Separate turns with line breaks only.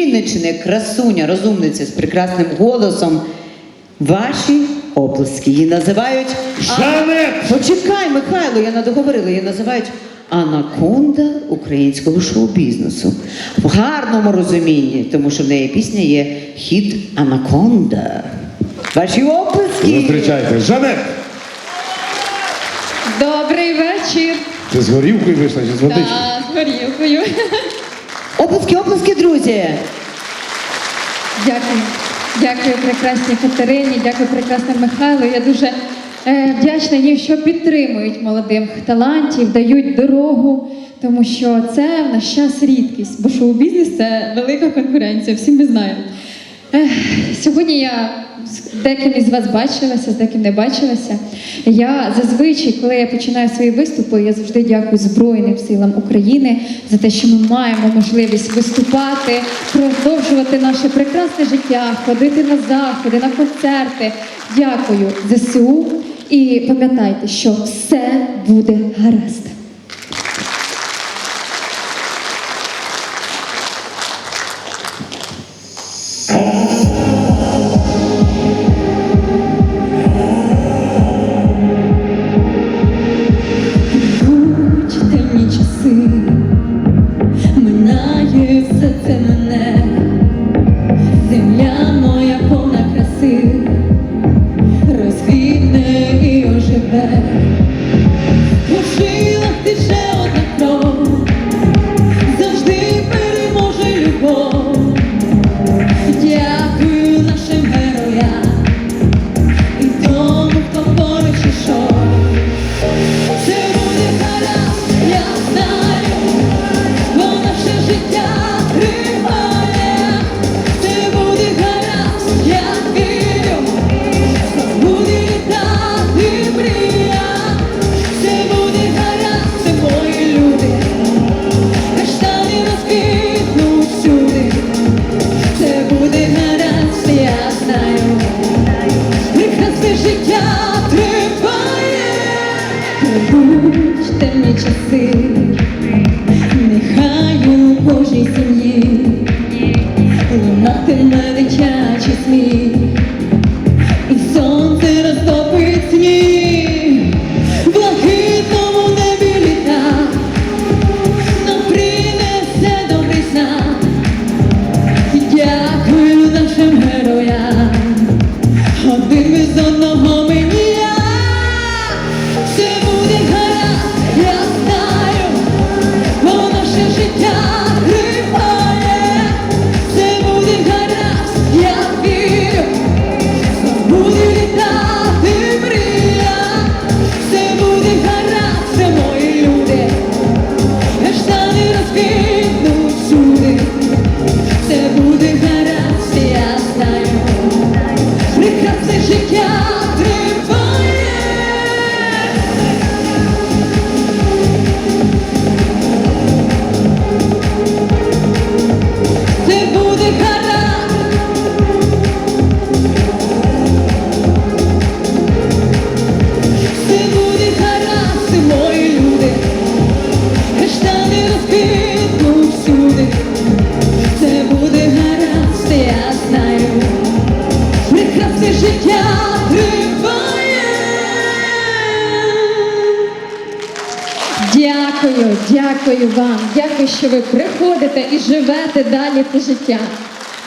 Вінниччини, красуня, розумниця з прекрасним голосом. Ваші оплески її називають.
Жанет!
Почекай, Михайло, я не договорила. Її називають Анаконда українського шоу-бізнесу. В гарному розумінні, тому що в неї пісня є хіт Анаконда. Ваші оплески!
Зустрічайте. Жанет!
Добрий вечір.
Ти з горівкою вийшла чи з водичкою?
Та, з горілкою.
Оплески, оплески, друзі!
Дякую. Дякую прекрасній Катерині, дякую прекрасному Михайлу. Я дуже е, вдячна їм, що підтримують молодих талантів, дають дорогу, тому що це в наш час рідкість, бо шоу-бізнес це велика конкуренція, всі ми знаємо. Сьогодні я з деким із вас бачилася, з деким не бачилася. Я зазвичай, коли я починаю свої виступи, я завжди дякую Збройним силам України за те, що ми маємо можливість виступати, продовжувати наше прекрасне життя, ходити на заходи, на концерти. Дякую ЗСУ і пам'ятайте, що все буде гаразд. Прибудь темні часи, нехай у кожній Дякую, дякую вам. Дякую, що ви приходите і живете далі це життя.